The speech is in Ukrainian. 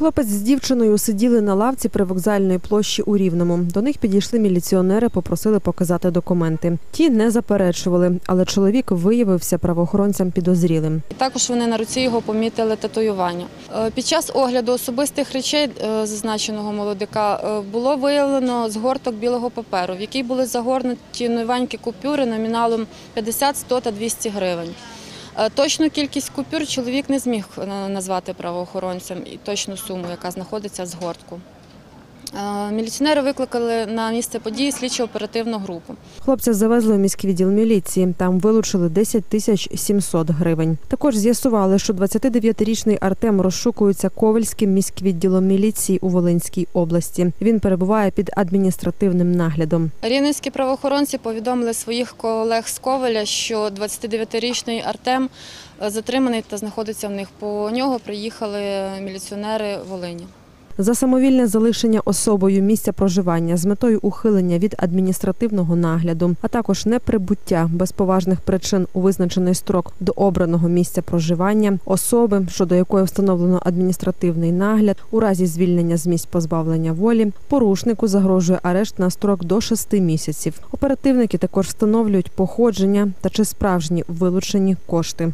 Хлопець з дівчиною сиділи на лавці при вокзальної площі у Рівному. До них підійшли міліціонери, попросили показати документи. Ті не заперечували, але чоловік виявився правоохоронцям підозрілим. Також вони на руці його помітили татуювання. Е, Під час огляду особистих речей е, зазначеного молодика е, було виявлено згорток білого паперу, в який були загорнуті новенькі купюри номіналом 50, 100 та 200 гривень. Е, Точну кількість купюр чоловік не зміг е, назвати правоохоронцям і точну суму, яка знаходиться в згортку. Е, Міліціонери викликали на місце події слідчо-оперативну групу. Хлопця завезли у міський відділ міліції. Там вилучили 10 тисяч 700 гривень. Також з'ясували, що 29-річний Артем розшукується Ковальським міськвідділом міліції у Волинській області. Він перебуває під адміністративним наглядом. Рівненські правоохоронці повідомили своїх колег з Ковеля, що 29-річний Артем е, затриманий та знаходиться в них. По нього приїхали міліціонери Волині. За самовільне залишення особою місця проживання з метою ухилення від адміністративного нагляду, а також неприбуття без поважних причин у визначений строк до обраного місця проживання особи, щодо якої встановлено адміністративний нагляд, у разі звільнення з місць позбавлення волі, порушнику загрожує арешт на строк до 6 місяців. Оперативники також встановлюють походження та чи справжні вилучені кошти.